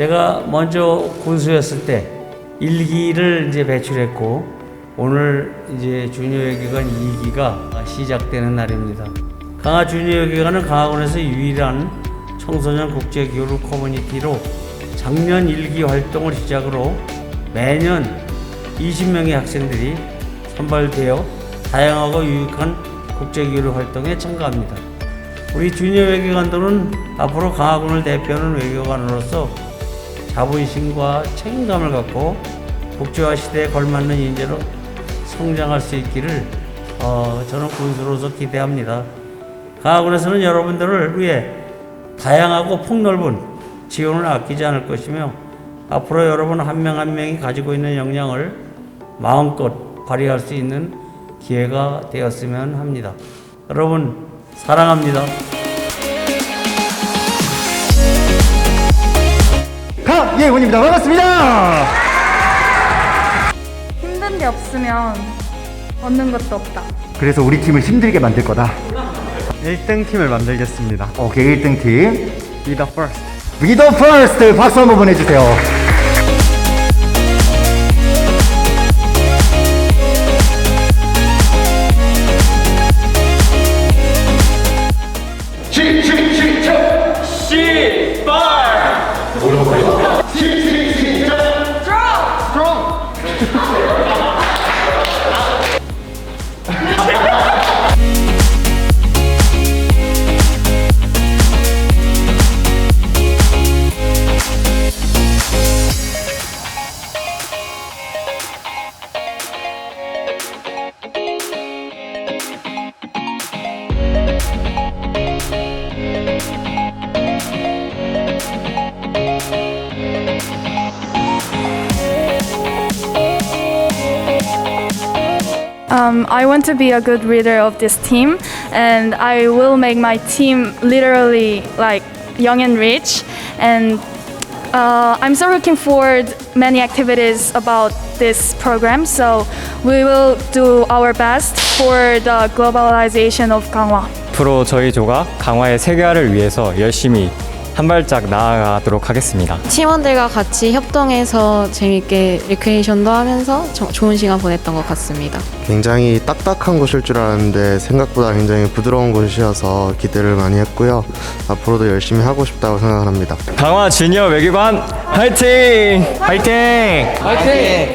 제가 먼저 군수였을 때 일기를 이제 배출했고 오늘 이제 주니어 외교관 2기가 시작되는 날입니다. 강화 주니어 외교관은 강화군에서 유일한 청소년 국제 교류 커뮤니티로 작년 일기 활동을 시작으로 매년 20명의 학생들이 선발되어 다양하고 유익한 국제 교류 활동에 참가합니다. 우리 주니어 외교관들은 앞으로 강화군을 대표하는 외교관으로서 자부심과 책임감을 갖고 국제화 시대에 걸맞는 인재로 성장할 수 있기를 어, 저는 군수로서 기대합니다. 강화군에서는 여러분들을 위해 다양하고 폭넓은 지원을 아끼지 않을 것이며 앞으로 여러분 한 명 한 명이 가지고 있는 역량을 마음껏 발휘할 수 있는 기회가 되었으면 합니다. 여러분 사랑합니다. 강예훈입니다. 반갑습니다. 힘든 게 없으면 얻는 것도 없다. 그래서 우리 팀을 힘들게 만들 거다. 1등 팀을 만들겠습니다. 오케이, 1등 팀. Be the first. 위더 퍼스트 박수 한번 보내주세요. Um, I want to be a good leader of this team, and I will make my team literally like young and rich. And uh, I'm so looking forward many activities about this program. So we will do our best for the globalization of Gangwon. 앞으로 저희 조가 강화의 세계화를 위해서 열심히 한 발짝 나아가도록 하겠습니다. 팀원들과 같이 협동해서 재밌게 리크레이션도 하면서 저- 좋은 시간 보냈던 것 같습니다. 굉장히 딱딱한 곳일 줄 알았는데 생각보다 굉장히 부드러운 곳이어서 기대를 많이 했고요. 앞으로도 열심히 하고 싶다고 생각합니다. 강화 주니어 외교관 화이팅! 화이팅! 화이팅!